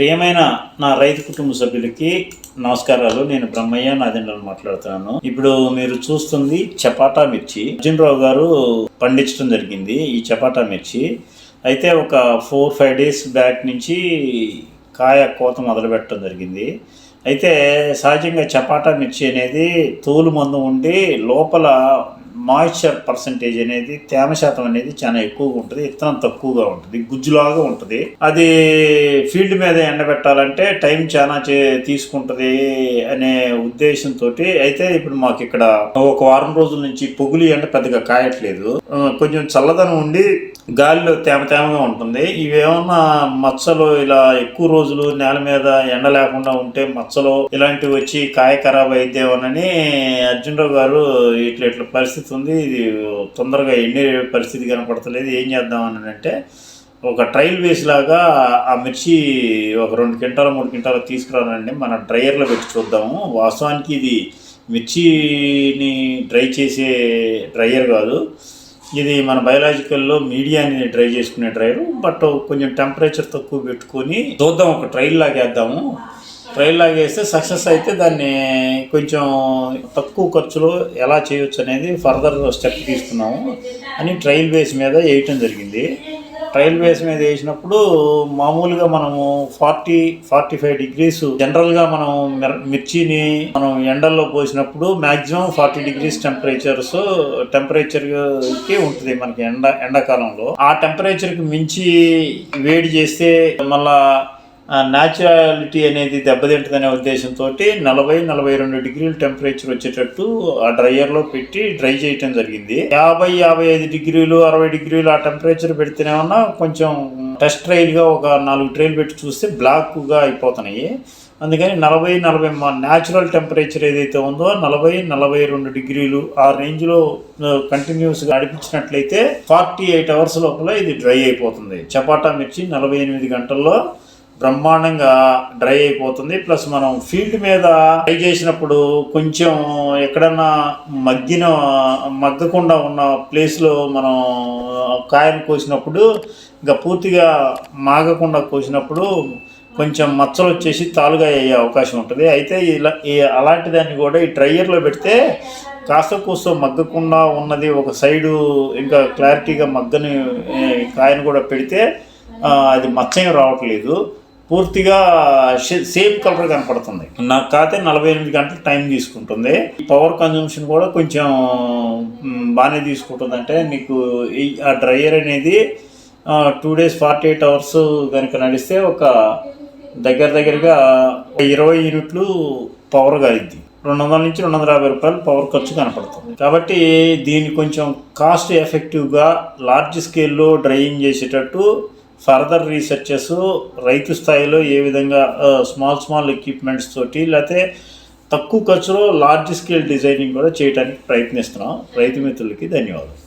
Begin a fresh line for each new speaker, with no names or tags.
ప్రియమైన నా రైతు కుటుంబ సభ్యులకి నమస్కారాలు. నేను బ్రహ్మయ్య నాదెండ్లను మాట్లాడుతున్నాను. ఇప్పుడు మీరు చూస్తుంది చపాటా మిర్చి. అర్జునరావు గారు పండించడం జరిగింది ఈ చపాటా మిర్చి. అయితే ఒక ఫోర్ ఫైవ్ డేస్ బ్యాక్ నుంచి కాయ కోత మొదలుపెట్టడం జరిగింది. అయితే సహజంగా చపాటా మిర్చి అనేది తోలు మందు ఉండి లోపల మాయిశ్చర్ పర్సంటేజ్ అనేది తేమ శాతం అనేది చాలా ఎక్కువగా ఉంటుంది విత్తనం తక్కువగా ఉంటుంది గుజ్జులాగా ఉంటుంది. అది ఫీల్డ్ మీద ఎండబెట్టాలంటే టైం చాలా చే తీసుకుంటుంది అనే ఉద్దేశంతో అయితే ఇప్పుడు మాకు ఇక్కడ ఒక వారం రోజుల నుంచి పొగులి ఎండ పెద్దగా కాయట్లేదు. కొంచెం చల్లదనం ఉండి గాలిలో తేమ తేమగా ఉంటుంది. ఇవేమన్నా మచ్చలు ఇలా ఎక్కువ రోజులు నేల మీద ఎండ లేకుండా ఉంటే మచ్చలు ఇలాంటివి వచ్చి కాయ ఖరాబ్ అయిద్దేమోనని అర్జునరావు గారు ఇట్లా ఇట్లా పరిస్థితి ఉంది. ఇది తొందరగా ఎండే పరిస్థితి కనపడతలేదు. ఏం చేద్దాం అని అంటే ఒక ట్రయల్ బేస్ లాగా ఆ మిర్చి ఒక రెండు క్వింటాలు మూడు క్వింటాలు తీసుకురానండి. మన డ్రైయర్లో పెట్టి చూద్దాము. వాస్తవానికి ఇది మిర్చిని డ్రై చేసే డ్రైయర్ కాదు. ఇది మన బయలాజికల్లో మీడియాని డ్రై చేసుకునే డ్రైవర్ బట్ కొంచెం టెంపరేచర్ తక్కువ పెట్టుకొని చూద్దాం ఒక ట్రైల్ లాగేద్దాము. ట్రైల్ లాగేస్తే సక్సెస్ అయితే దాన్ని కొంచెం తక్కువ ఖర్చులో ఎలా చేయొచ్చు అనేది ఫర్దర్ స్టెప్ తీసుకున్నాము. అని ట్రైల్ బేస్ మీద వేయటం జరిగింది. ట్రయల్ బేస్ మీద వేసినప్పుడు మామూలుగా మనము ఫార్టీ ఫార్టీ ఫైవ్ డిగ్రీస్ జనరల్గా మనం మిర- మిర్చిని మనం ఎండల్లో పోసినప్పుడు మాక్సిమం ఫార్టీ డిగ్రీస్ టెంపరేచర్స్ టెంపరేచర్కి ఉంటుంది మనకి ఎండ ఎండాకాలంలో. ఆ టెంపరేచర్కి మించి వేడి చేస్తే మళ్ళా న్యాచురాలిటీ అనేది దెబ్బతింటుందనే ఉద్దేశంతో నలభై నలభై రెండు డిగ్రీల టెంపరేచర్ వచ్చేటట్టు ఆ డ్రైయర్లో పెట్టి డ్రై చేయటం జరిగింది. యాభై యాభై ఐదు డిగ్రీలు అరవై డిగ్రీలు ఆ టెంపరేచర్ పెడితేనే ఉన్నా కొంచెం టెస్ట్ ట్రైల్గా ఒక నాలుగు ట్రైల్ పెట్టి చూస్తే బ్లాక్గా అయిపోతున్నాయి. అందుకని నలభై నలభై మా న్యాచురల్ టెంపరేచర్ ఏదైతే ఉందో నలభై నలభై రెండు డిగ్రీలు ఆ రేంజ్లో కంటిన్యూస్గా నడిపించినట్లయితే ఫార్టీ ఎయిట్ అవర్స్ లోపల ఇది డ్రై అయిపోతుంది. చపాటా మిర్చి నలభై ఎనిమిది గంటల్లో బ్రహ్మాండంగా డ్రై అయిపోతుంది. ప్లస్ మనం ఫీల్డ్ మీద డ్రై చేసినప్పుడు కొంచెం ఎక్కడన్నా మగ్గిన మగ్గకుండా ఉన్న ప్లేస్లో మనం కాయను కోసినప్పుడు ఇంకా పూర్తిగా మాగకుండా కోసినప్పుడు కొంచెం మచ్చలు వచ్చేసి తాలుగా అయ్యే అవకాశం ఉంటుంది. అయితే ఇలా ఈ అలాంటి దాన్ని కూడా ఈ డ్రైయర్లో పెడితే కాస్త కూస్త మగ్గకుండా ఉన్నది ఒక సైడు ఇంకా క్లారిటీగా మగ్గని కాయను కూడా పెడితే అది మచ్చ ఏం రావట్లేదు. పూర్తిగా సేఫ్ సేమ్ కలర్ కనపడుతుంది. నాకు కాతే నలభై ఎనిమిది గంటలు టైం తీసుకుంటుంది. పవర్ కన్జంప్షన్ కూడా కొంచెం బాగానే తీసుకుంటుంది అంటే నీకు ఈ ఆ డ్రైయర్ అనేది two days forty eight hours కనుక నడిస్తే ఒక దగ్గర దగ్గరగా ఇరవై యూనిట్లు పవర్ కాలిద్ది రెండు వందల నుంచి రెండు వందల యాభై రూపాయలు పవర్ ఖర్చు కనపడుతుంది. కాబట్టి దీన్ని కొంచెం కాస్ట్ ఎఫెక్టివ్గా లార్జ్ స్కేల్లో డ్రైయింగ్ చేసేటట్టు ఫర్దర్ రీసెర్చెస్ రైతు స్థాయిలో ఏ విధంగా స్మాల్ స్మాల్ ఎక్విప్మెంట్స్ తోటి లేకపోతే తక్కువ ఖర్చులో లార్జ్ స్కేల్ డిజైనింగ్ కూడా చేయడానికి ప్రయత్నిస్తున్నాం. రైతు మిత్రులకి ధన్యవాదాలు.